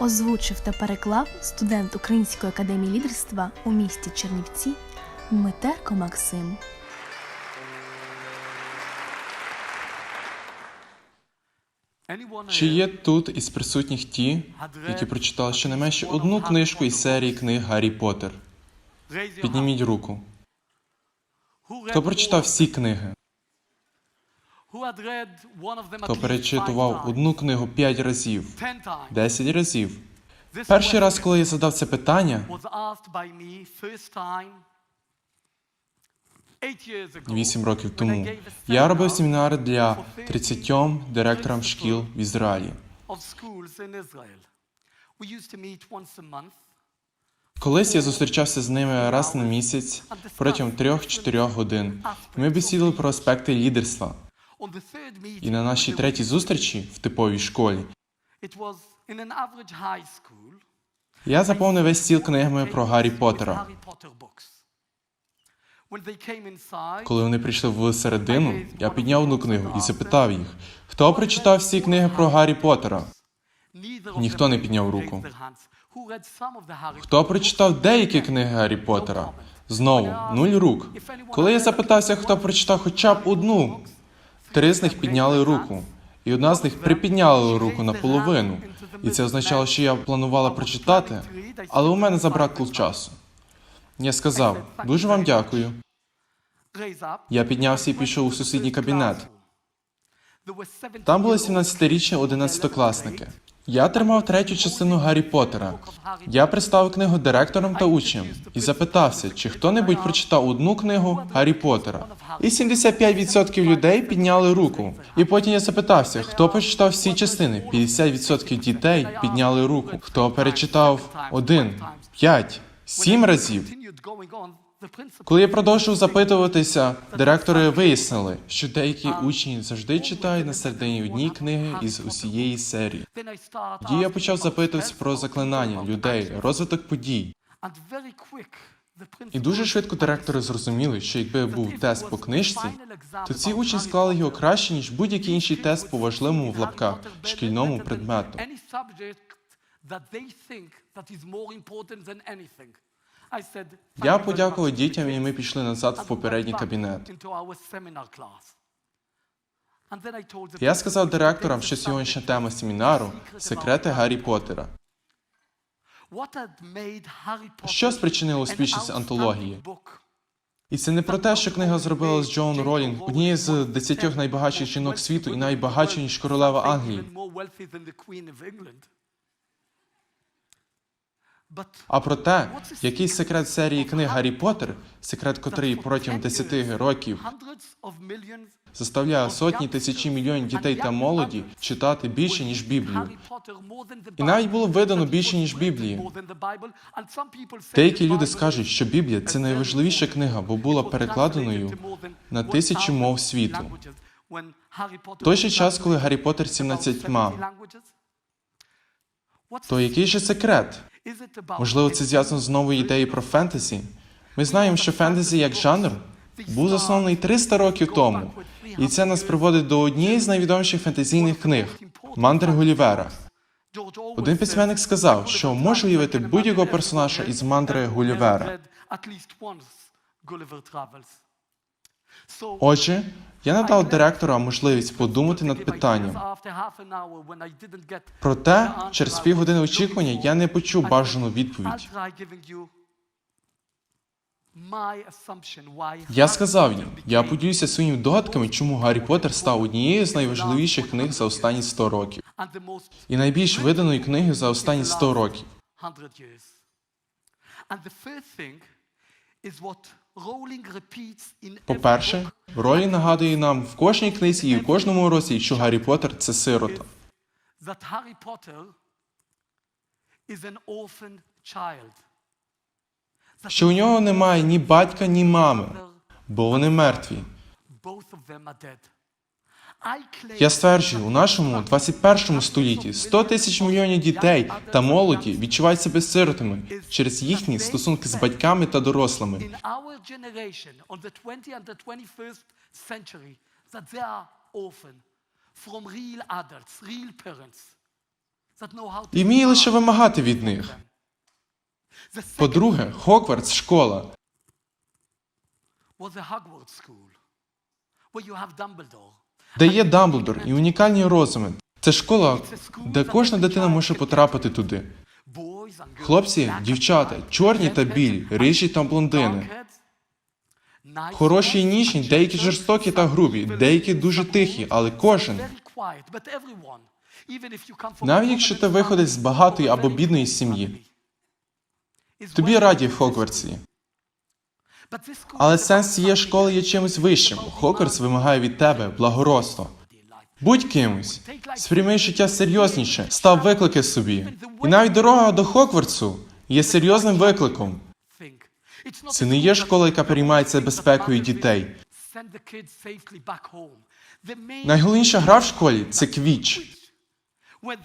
Озвучив та переклав студент Української академії лідерства у місті Чернівці Митерко Максим. Чи є тут із присутніх ті, які прочитали щонайменше одну книжку із серії книг Гаррі Поттер? Підніміть руку. Хто прочитав всі книги? Хто перечитував одну книгу п'ять разів, десять разів? Перший раз, коли я задав це питання, вісім років тому, я робив семінари для 30 директорам шкіл в Ізраїлі. Колись я зустрічався з ними раз на місяць протягом 3-4 годин. Ми бесідали про аспекти лідерства. І на нашій третій зустрічі в типовій школі я заповнив весь стіл книгами про Гаррі Поттера. Коли вони прийшли в середину, я підняв одну книгу і запитав їх, хто прочитав всі книги про Гаррі Поттера? Ніхто не підняв руку. Хто прочитав деякі книги Гаррі Поттера? Знову нуль рук. Коли я запитався, хто прочитав хоча б одну, три з них підняли руку, і одна з них припідняла руку наполовину. І це означало, що я планувала прочитати, але у мене забракло часу. Я сказав: дуже вам дякую. Я піднявся і пішов у сусідній кабінет. Там були 17-річні 11-класники. Я тримав третю частину Гаррі Поттера. Я представив книгу директорам та учням і запитався, чи хто-небудь прочитав одну книгу Гаррі Поттера. І 75% людей підняли руку. І потім я запитався, хто прочитав всі частини. 50% дітей підняли руку. Хто перечитав один, п'ять, сім разів. Коли я продовжив запитуватися, директори вияснили, що деякі учні завжди читають на середині одні книги із усієї серії. Тоді я почав запитуватися про заклинання людей, розвиток подій. І дуже швидко директори зрозуміли, що якби був тест по книжці, то ці учні склали його краще, ніж будь-який інший тест по важливому в лапках шкільному предмету. Я подякував дітям, і ми пішли назад в попередній кабінет. Я сказав директорам, що сьогоднішня тема семінару секрети Гаррі Поттера. Що спричинило успішність антології? І це не про те, що книга зробила з Джоан Ролінг однією з десятьох найбагатших жінок світу і найбагатшою, ніж королева Англії, а про те, який секрет серії книг Гаррі Поттер, секрет котрий протягом 10 років заставляє сотні тисячі мільйонів дітей та молоді читати більше, ніж Біблію. І навіть було видано більше, ніж Біблії. Деякі люди скажуть, що Біблія це найважливіша книга, бо була перекладеною на тисячі мов світу. Той же час, коли Гаррі Поттер 17 то який же секрет? Можливо, це зв'язано з новою ідеєю про фентезі. Ми знаємо, що фентезі як жанр був заснований 300 років тому, і це нас приводить до однієї з найвідоміших фентезійних книг Мандри Гулівера. Один письменник сказав, що може уявити будь-якого персонажа із мандри Гулівера. Отже, я надав директорам можливість подумати над питанням. Проте, через півгодини очікування я не почув бажану відповідь. Я сказав їм, я поділюся своїми догадками, чому Гаррі Поттер став однією з найважливіших книг за останні 100 років і найбільш виданої книги за останні 100 років. По-перше, Ролі нагадує нам в кожній книзі і в кожному році, що Гаррі Поттер – це сирота. Що у нього немає ні батька, ні мами, бо вони мертві. Я стверджую, у нашому 21 столітті 100 тисяч мільйонів дітей та молоді відчувають себе сиротами через їхні стосунки з батьками та дорослими. in our generation, on the 20 and the 21st century, that they are orphan from real adults, real parents. that know how to і вміє лише вимагати від них. По-друге, Хогвартс школа, was a Hogwarts school, where you have Dumbledore. Де є Дамблдор і унікальні розуми. Це школа, де кожна дитина може потрапити туди. Хлопці, дівчата, чорні та білі, рижі та блондини. Хороші і ніжні, деякі жорстокі та грубі, деякі дуже тихі, але кожен. Навіть якщо ти виходиш з багатої або бідної сім'ї, тобі раді в Хогвартсі. school. But this school Але сенс цієї школи є чимось вищим. Хогвартс вимагає від тебе благородства. Будь кимось, сприйми життя серйозніше, став виклики собі. І навіть дорога до Хогвартсу є серйозним викликом. Це не є школа, яка переймається безпекою дітей. Найголовніша гра в школі це квіч.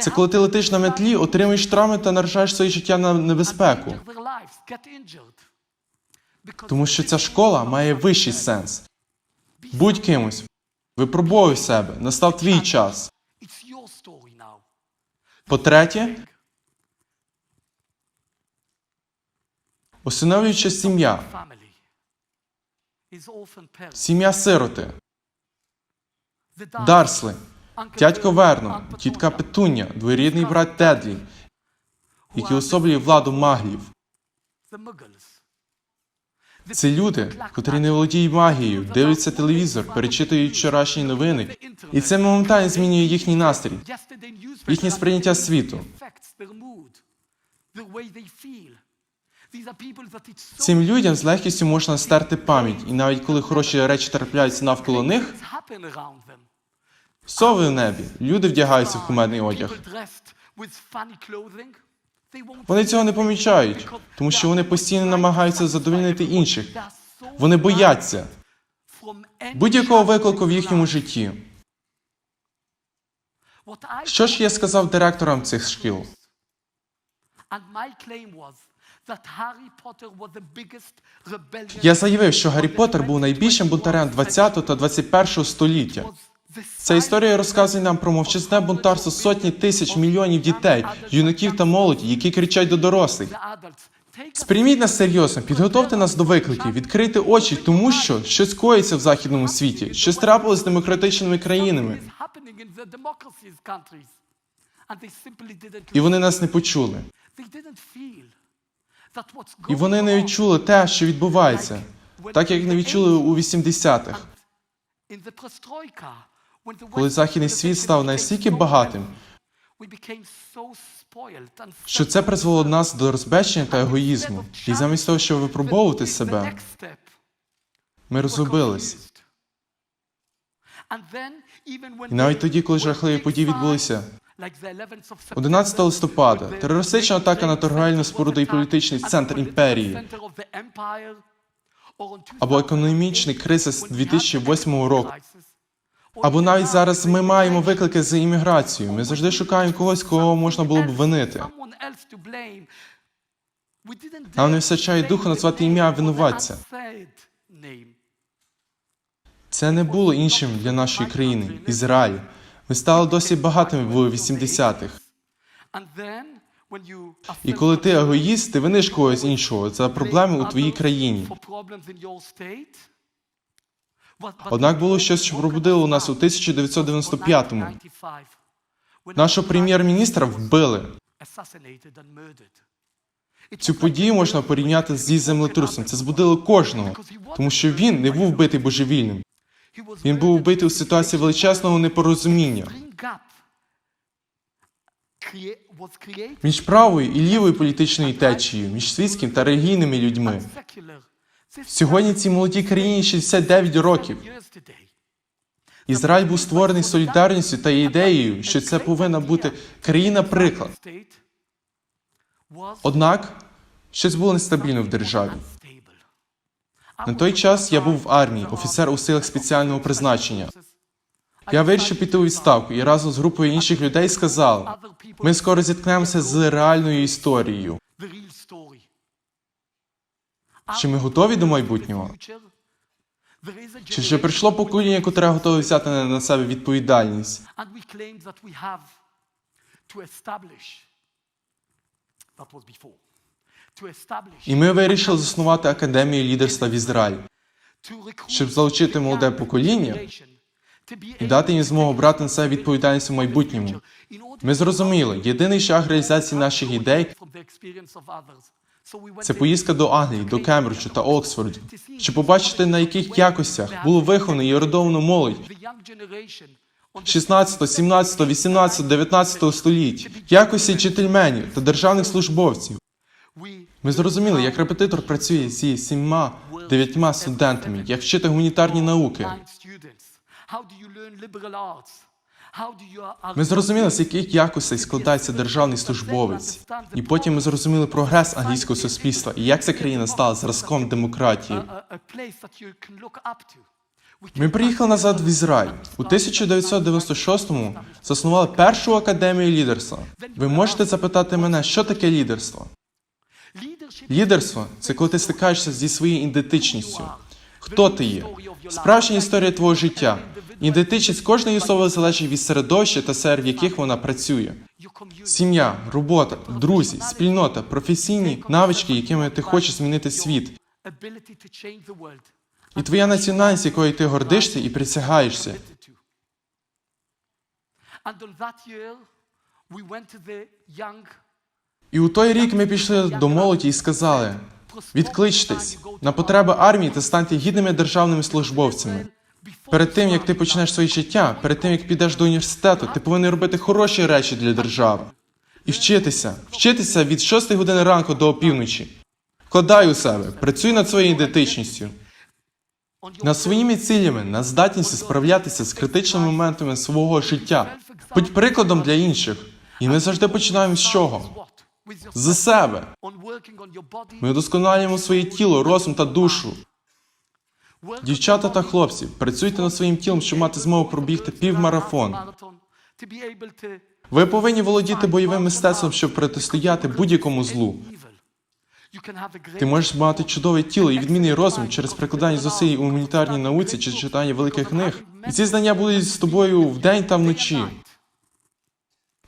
Це коли ти летиш на метлі, отримуєш травми та наражаєш своє життя на небезпеку. Тому що ця школа має вищий сенс. Будь кимось, випробовуй себе, настав твій час. По-третє, усиновлююча сім'я, сім'я сироти, Дарсли, дядько Вернон, тітка Петуння, двоюрідний брат Тедлі, які особлює владу маглів. Це люди, котрі не володіють магією, дивляться телевізор, перечитують вчорашні новини, і це моментально змінює їхній настрій. Їхнє сприйняття світу. Цим людям з легкістю можна стерти пам'ять, і навіть коли хороші речі трапляються навколо них, сови в небі, люди вдягаються в кумедний одяг. Вони цього не помічають, тому що вони постійно намагаються задовольнити інших. Вони бояться будь-якого виклику в їхньому житті. Що ж я сказав директорам цих шкіл? Я заявив, що Гаррі Поттер був найбільшим бунтарем 20 та 21 століття. Ця історія розказує нам про мовчазне бунтарство сотні тисяч мільйонів дітей, юнаків та молоді, які кричать до дорослих. Сприйміть нас серйозно, підготовте нас до викликів, відкрийте очі, тому що щось коїться в західному світі, щось трапилось з демократичними країнами, і вони нас не почули. І вони не відчули те, що відбувається, так як не відчули у 80-х. Коли західний світ став настільки багатим, Що це призвело нас до розбещення та егоїзму. І замість того, щоб випробовувати себе, ми розгубились. І навіть тоді, коли жахливі події відбулися, 11 листопада терористична атака на торговельну споруду і політичний центр імперії, або економічний кризис 2008 року, або навіть зараз ми маємо виклики з імміграцією. Ми завжди шукаємо когось, кого можна було б винити. Нам не вистачає духу назвати ім'я винуватця. Це не було іншим для нашої країни, Ізраїль. Ми стали досить багатими в 80-х. І коли ти егоїст, ти виниш когось іншого за проблеми у твоїй країні. Однак було щось, що пробудило нас у 1995-му. Нашого прем'єр-міністра вбили. Цю подію можна порівняти зі землетрусом. Це збудило кожного, тому що він не був вбитий божевільним. Він був вбитий у ситуації величезного непорозуміння між правою і лівою політичною течією, між світським та релігійними людьми. Сьогодні цій молодій країні 69 років. Ізраїль був створений солідарністю та ідеєю, що це повинна бути країна-приклад. Однак щось було нестабільно в державі. На той час я був в армії, офіцер у силах спеціального призначення. Я вирішив піти у відставку і разом з групою інших людей сказав: ми скоро зіткнемося з реальною історією. Чи ми готові до майбутнього? Чи вже прийшло покоління, котре готове взяти на себе відповідальність? І ми вирішили заснувати академію лідерства в Ізраїлі, щоб залучити молоде покоління і дати їм змогу брати на себе відповідальність у майбутньому. Ми зрозуміли, єдиний шлях реалізації наших ідей це поїздка до Англії, до Кембриджу та Оксфорду, щоб побачити, на яких якостях було виховано і орудовано молодь. the young generation on the 16, 17, 18, 19 століть, якості джентльменів та державних службовців. Ми зрозуміли, як репетитор працює зі сімма, дев'ятьма студентами, як вчити гуманітарні науки. Ми зрозуміли, з яких якостей складається державний службовець. І потім ми зрозуміли прогрес англійського суспільства і як ця країна стала зразком демократії. Ми приїхали назад в Ізраїль. У 1996-му заснували першу академію лідерства. Ви можете запитати мене, що таке лідерство? Лідерство це коли ти стикаєшся зі своєю ідентичністю. Хто ти є? Справжня історія твого життя. Ідентичність кожної особи залежить від середовища та в яких вона працює. Сім'я, робота, друзі, спільнота, професійні навички, якими ти хочеш змінити світ. І твоя національність, якою ти гордишся і присягаєшся. І у той рік ми пішли до молоді і сказали: відкличтесь на потреби армії та станьте гідними державними службовцями. Перед тим як ти почнеш своє життя, перед тим як підеш до університету, ти повинен робити хороші речі для держави. І вчитися, вчитися від 6 години ранку до опівночі. Вкладай у себе, працюй над своєю ідентичністю, над своїми цілями, над здатністю справлятися з критичними моментами свого життя. Будь прикладом для інших. І ми завжди починаємо з чого? З себе. Ми удосконалюємо своє тіло, розум та душу. Дівчата та хлопці, працюйте над своїм тілом, щоб мати змогу пробігти півмарафон. Ви повинні володіти бойовим мистецтвом, щоб протистояти будь-якому злу. Ти можеш мати чудове тіло і відмінний розум через прикладання зусиль у гуманітарній науці чи читання великих книг. І ці знання будуть з тобою вдень та вночі.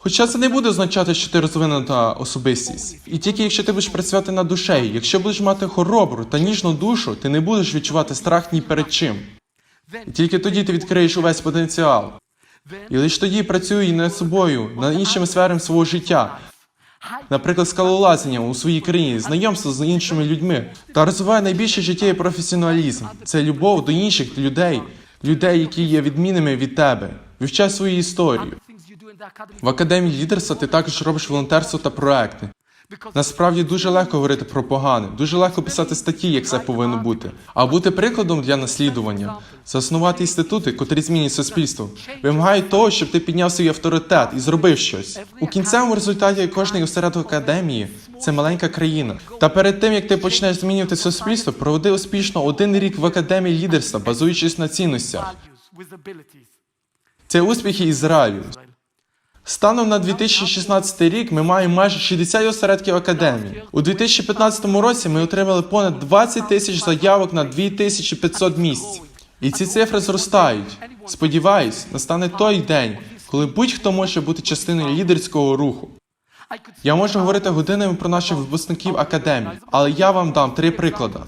Хоча це не буде означати, що ти розвинена особистість. І тільки якщо ти будеш працювати над душею, якщо будеш мати хоробру та ніжну душу, ти не будеш відчувати страх ні перед чим. І тільки тоді ти відкриєш увесь потенціал. І лише тоді працюй над собою, над іншими сферами свого життя. Наприклад, скалолазання у своїй країні, знайомство з іншими людьми та розвиває найбільший життєвий професіоналізм. Це любов до інших людей, людей, які є відмінними від тебе. Вивчай свою історію. В академії лідерства ти також робиш волонтерство та проекти. Насправді дуже легко говорити про погане, дуже легко писати статті, як це повинно бути. А бути прикладом для наслідування, заснувати інститути, котрі змінюють суспільство, вимагають того, щоб ти підняв свій авторитет і зробив щось. У кінцевому результаті кожний осередок академії це маленька країна. Та перед тим як ти почнеш змінювати суспільство, проведи успішно один рік в академії лідерства, базуючись на цінностях. Це успіхи Ізраїлю. Станом на 2016 рік ми маємо майже 60 осередків академії. У 2015 році ми отримали понад 20 тисяч заявок на 2500 місць. І ці цифри зростають. Сподіваюсь, настане той день, коли будь-хто може бути частиною лідерського руху. Я можу говорити годинами про наших випускників академії, але я вам дам три приклади.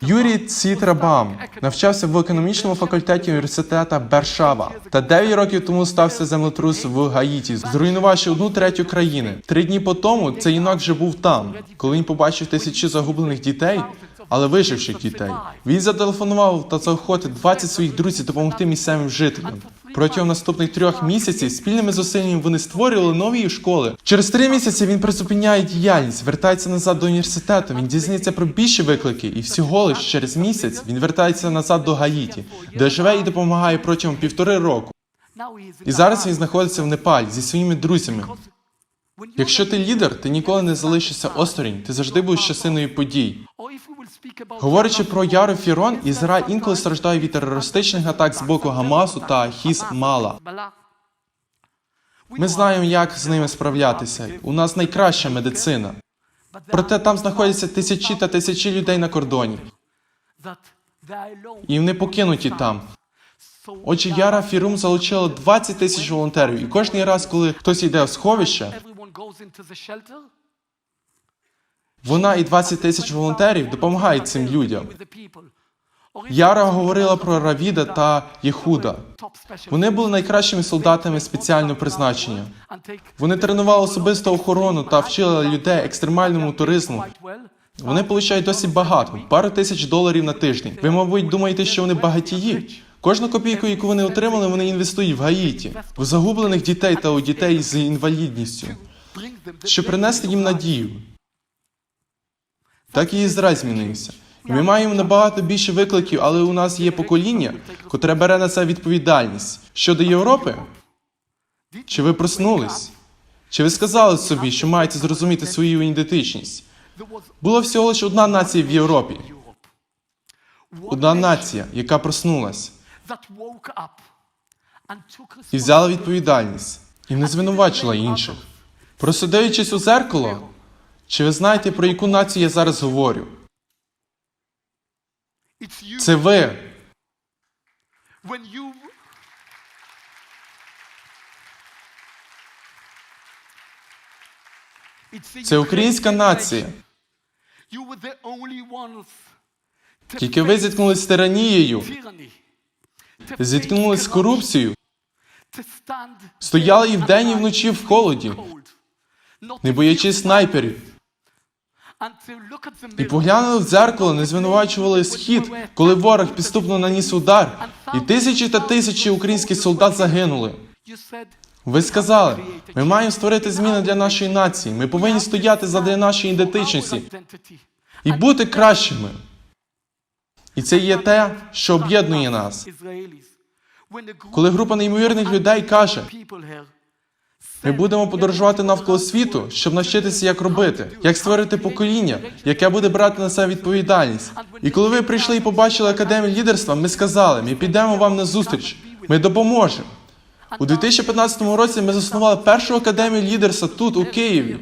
Юрій Цітрабам навчався в економічному факультеті університету Бершава та 9 років тому стався землетрус в Гаїті, зруйнувавши одну третю країни. Три дні по тому цей юнак вже був там, коли він побачив тисячі загублених дітей, але виживших дітей. Він зателефонував та заохотив 20 своїх друзів допомогти місцевим жителям. Протягом наступних трьох місяців спільними зусиллями вони створювали нові школи. Через три місяці він призупиняє діяльність, вертається назад до університету. Він дізнається про більші виклики, і всього лиш через місяць він вертається назад до Гаїті, де живе і допомагає протягом півтори року. І зараз він знаходиться в Непалі зі своїми друзями. Якщо ти лідер, ти ніколи не залишишся осторонь, ти завжди будеш частиною подій. Говорячи про Яру Фірон, Ізраїль інколи страждає від терористичних атак з боку Гамасу та Хізмала. Ми знаємо, як з ними справлятися. У нас найкраща медицина. Проте там знаходяться тисячі та тисячі людей на кордоні, і вони покинуті там. Отже, Яра Фірум залучила 20 тисяч волонтерів, і кожен раз, коли хтось йде в сховище, вона і 20 тисяч волонтерів допомагають цим людям. Яра говорила про Равіда та Єхуда. Вони були найкращими солдатами спеціального призначення. Вони тренували особисту охорону та вчили людей екстремальному туризму. Вони получають досить багато, пару тисяч доларів на тиждень. Ви, мабуть, думаєте, що вони багатії? Кожну копійку, яку вони отримали, вони інвестують в Гаїті, в загублених дітей та у дітей з інвалідністю, щоб принести їм надію. Так і Ізраїль змінився. Ми маємо набагато більше викликів, але у нас є покоління, котре бере на це відповідальність. Щодо Європи, чи ви проснулись? Чи ви сказали собі, що маєте зрозуміти свою ідентичність? Була всього лише одна нація в Європі, одна нація, яка проснулась і взяла відповідальність, і не звинувачила інших. Просто дивлячись у зеркало, чи ви знаєте, про яку націю я зараз говорю? Це ви. Це українська нація. Тільки ви зіткнулись з тиранією, зіткнулись з корупцією, стояли і вдень, і вночі в холоді, не боячись снайперів. І поглянули в дзеркало, не звинувачували схід, коли ворог підступно наніс удар, і тисячі та тисячі українських солдат загинули. Ви сказали, ми маємо створити зміни для нашої нації. Ми повинні стояти задля нашої ідентичності і бути кращими. І це є те, що об'єднує нас. Коли група неймовірних людей каже, ми будемо подорожувати навколо світу, щоб навчитися, як робити, як створити покоління, яке буде брати на себе відповідальність. І коли ви прийшли і побачили академію лідерства, ми сказали, ми підемо вам на зустріч, ми допоможемо. У 2015 році ми заснували першу академію лідерства тут, у Києві.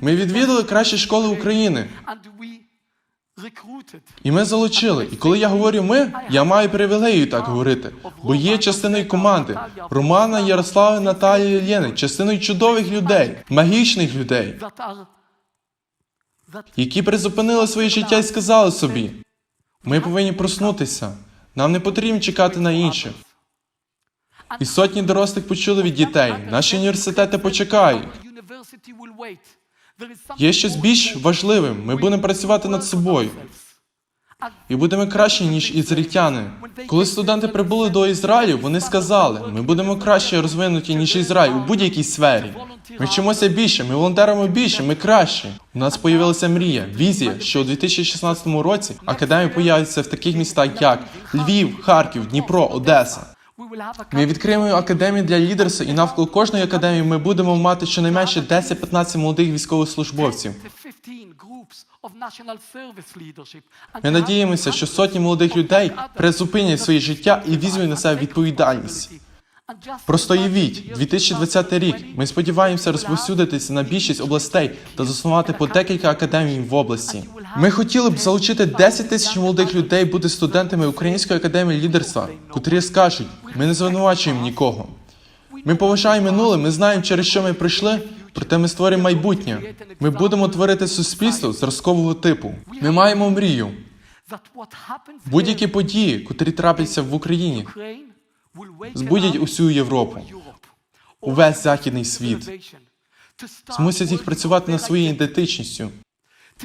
Ми відвідали кращі школи України, і ми залучили. І коли я говорю ми, я маю привілею так говорити, бо є частиною команди Романа, Ярослава, Наталії, Єни, частиною чудових людей, магічних людей, які призупинили своє життя і сказали собі: ми повинні проснутися. Нам не потрібно чекати на інших. І сотні дорослих почули від дітей. Наші університети почекають. Є щось більш важливим. Ми будемо працювати над собою. І будемо краще, ніж ізраїльтяни. Коли студенти прибули до Ізраїлю, вони сказали: ми будемо краще розвинуті, ніж Ізраїль у будь-якій сфері. Ми вчимося більше, ми волонтеримо більше, ми краще. У нас появилася мрія, візія, що у 2016 році академія появиться в таких містах, як Львів, Харків, Дніпро, Одеса. Ми відкриємо академію для лідерства, і навколо кожної академії ми будемо мати щонайменше 10-15 молодих військовослужбовців. to 15 groups of national service leadership. And Ми надіємося, що сотні молодих людей призупинять своє життя і візьмуть на себе відповідальність. Просто like уявіть, 2020 рік. Ми сподіваємося розповсюдитися на більшість областей та заснувати по декілька академій в області. Ми хотіли б залучити 10 тисяч молодих людей бути студентами Української академії лідерства, котрі скажуть: ми не звинувачуємо нікого. Ми поважаємо минуле, ми знаємо, через що ми прийшли, проте ми створимо майбутнє. Ми будемо творити суспільство зразкового типу. Ми маємо мрію. Будь-які події, котрі трапляться в Україні, збудять усю Європу, увесь західний світ. Змусять їх працювати над своєю ідентичністю,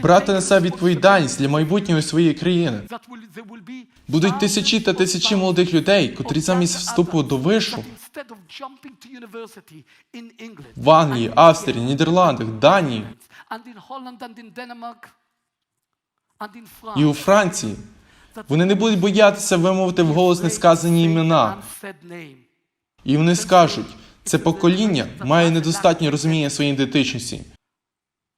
брати на себе відповідальність для майбутнього своєї країни. Будуть тисячі та тисячі молодих людей, котрі замість вступу до вишу в Англії, Австрії, Нідерландах, Данії і у Франції, вони не будуть боятися вимовити вголос несказані імена, і вони скажуть, це покоління має недостатнє розуміння своєї ідентичності.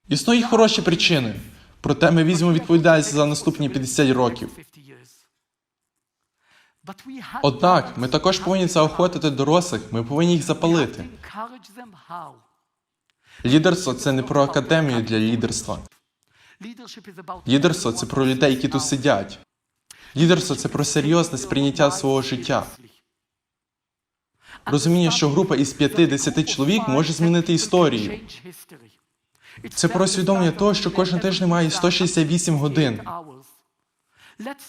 Існують хороші причини, проте ми візьмемо відповідальність за наступні 50 років. 50 years. But we have Однак ми також повинні заохотити дорослих, ми повинні їх запалити. Лідерство це не про академію для лідерства. Лідерство це про людей, які тут сидять. Лідерство це про серйозне сприйняття свого життя. Розуміння, що група із 5-10 чоловік може змінити історію. Це про усвідомлення того, що кожен тиждень має 168 годин.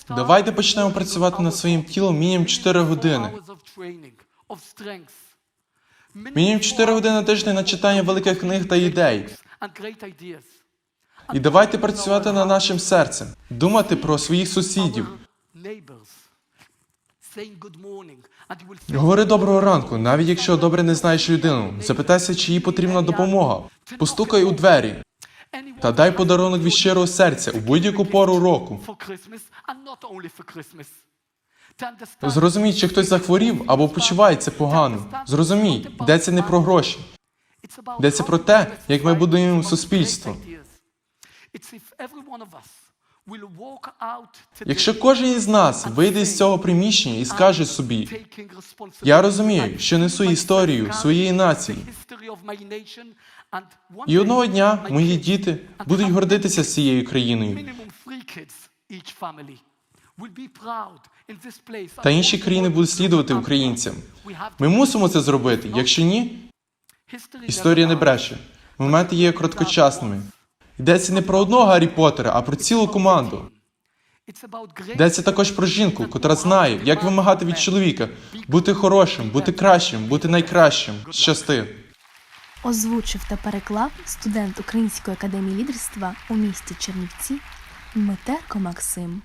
Давайте почнемо працювати над своїм тілом мінімум 4 години. Мінімум 4 години на тиждень на читання великих книг та ідей. І давайте працювати над нашим серцем, думати про своїх сусідів. Говори доброго ранку, навіть якщо добре не знаєш людину. Запитайся, чи їй потрібна допомога. Постукай у двері та дай подарунок від щирого серця у будь-яку пору року. Зрозумій, чи хтось захворів або почувається погано. Зрозумій, йдеться не про гроші. Йдеться про те, як ми будуємо суспільство. Якщо кожен із нас вийде з цього приміщення і скаже собі, я розумію, що несу історію своєї нації. і одного дня мої діти будуть гордитися цією країною, та інші країни будуть слідувати українцям. Ми мусимо це зробити. Якщо ні, історія не бреше. Моменти є короткочасними. Йдеться не про одного Гаррі Поттера, а про цілу команду. Йдеться також про жінку, котра знає, як вимагати від чоловіка бути хорошим, бути кращим, бути найкращим. Щасти. Озвучив та переклав студент Української академії лідерства у місті Чернівці Митерко Максим.